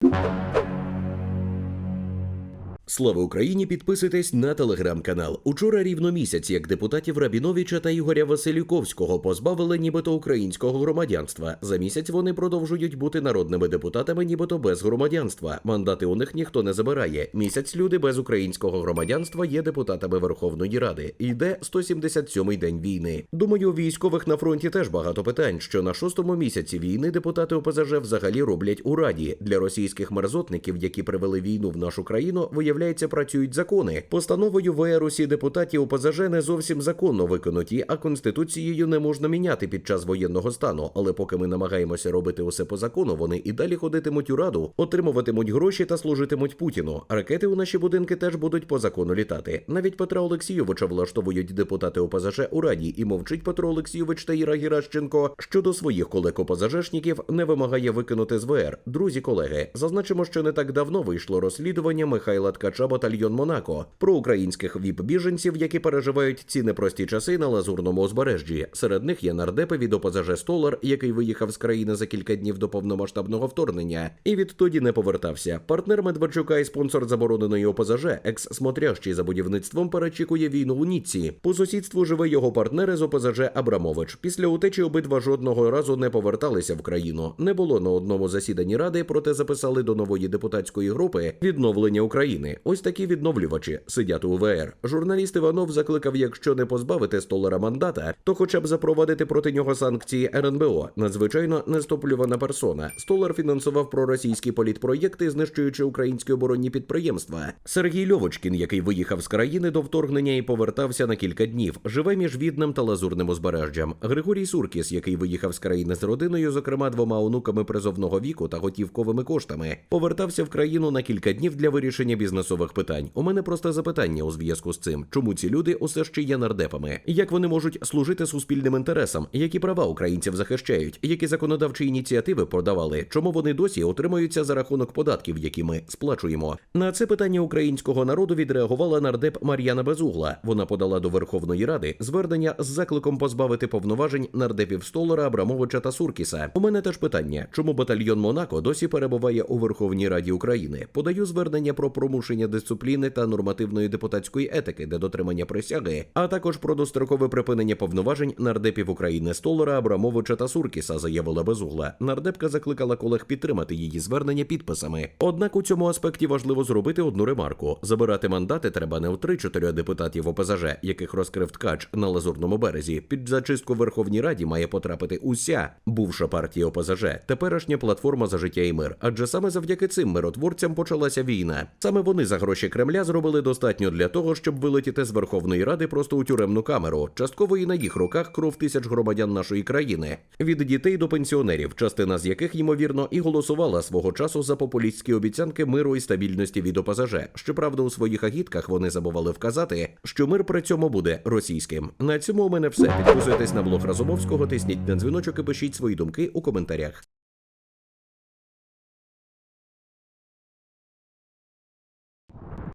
you. Слава Україні! Підписуйтесь на телеграм-канал. Учора рівно місяць, як депутатів Рабіновича та Ігоря Василюковського позбавили нібито українського громадянства. За місяць вони продовжують бути народними депутатами, нібито без громадянства. Мандати у них ніхто не забирає. Місяць люди без українського громадянства є депутатами Верховної Ради. Йде 177-й день війни. Думаю, у військових на фронті теж багато питань, що на шостому місяці війни депутати ОПЗЖ взагалі роблять у раді для російських мерзотників, які привели війну в нашу країну, виявляється, працюють закони. Постановою ВР усі депутатів ОПЗЖ не зовсім законно виконуті, а конституцією не можна міняти під час воєнного стану. Але поки ми намагаємося робити усе по закону, вони і далі ходитимуть у раду, отримуватимуть гроші та служитимуть Путіну. Ракети у наші будинки теж будуть по закону літати. Навіть Петра Олексійовича влаштовують депутати ОПЗЖ у раді, і мовчить Петро Олексійович та Іра Геращенко щодо своїх колег ОПЗЖшників не вимагає викинути з ВР. Друзі, колеги, зазначимо, що не так давно вийшло розслідування Михайла Ткача батальйон Монако про українських віп-біженців, які переживають ці непрості часи на лазурному узбережжі. Серед них є нардепи від ОПЗЖ Столар, який виїхав з країни за кілька днів до повномасштабного вторгнення, і відтоді не повертався. Партнер Медведчука і спонсор забороненої ОПЗЖ, екс-смотрящий за будівництвом, перечікує війну у Ніцці. По сусідству живе його партнер із ОПЗЖ Абрамович. Після утечі обидва жодного разу не поверталися в країну. Не було на одному засіданні ради, проте записали до нової депутатської групи відновлення України. Ось такі відновлювачі сидять у ВР. Журналіст Іванов закликав, якщо не позбавити столара мандата, то хоча б запровадити проти нього санкції РНБО. Надзвичайно нестоплювана персона. Столар фінансував проросійські політпроєкти, знищуючи українські оборонні підприємства. Сергій Льовочкін, який виїхав з країни до вторгнення і повертався на кілька днів, живе між Віднем та Лазурним узбережжям. Григорій Суркіс, який виїхав з країни з родиною, зокрема двома онуками призовного віку та готівковими коштами, повертався в країну на кілька днів для вирішення бізнесових питань. У мене просто запитання у зв'язку з цим, чому ці люди усе ще є нардепами, як вони можуть служити суспільним інтересам, які права українців захищають, які законодавчі ініціативи продавали, чому вони досі отримуються за рахунок податків, які ми сплачуємо. На це питання українського народу відреагувала нардеп Мар'яна Безугла. Вона подала до Верховної Ради звернення з закликом позбавити повноважень нардепів Столара, Абрамовича та Суркіса. У мене теж питання, чому батальйон Монако досі перебуває у Верховній Раді України? Подаю звернення про промушення дисципліни та нормативної депутатської етики, де дотримання присяги, а також про дострокове припинення повноважень нардепів України Столара, Абрамовича та Суркіса, заявила Безугла. Нардепка закликала колег підтримати її звернення підписами. Однак у цьому аспекті важливо зробити одну ремарку: забирати мандати треба не у 3-4 депутатів ОПЗЖ, яких розкрив ткач на лазурному березі. Під зачистку Верховній Раді має потрапити уся бувша партія ОПЗЖ, теперішня платформа за життя і мир. Адже саме завдяки цим миротворцям почалася війна. Саме вони за гроші Кремля зробили достатньо для того, щоб вилетіти з Верховної Ради просто у тюремну камеру. Частково і на їх руках кров тисяч громадян нашої країни від дітей до пенсіонерів, частина з яких ймовірно і голосувала свого часу за популістські обіцянки миру і стабільності від ОПЗЖ. Щоправда, у своїх агітках вони забували вказати, що мир при цьому буде російським. На цьому у мене все. Підписуйтесь на блог Разумовського, тисніть на дзвіночок і пишіть свої думки у коментарях.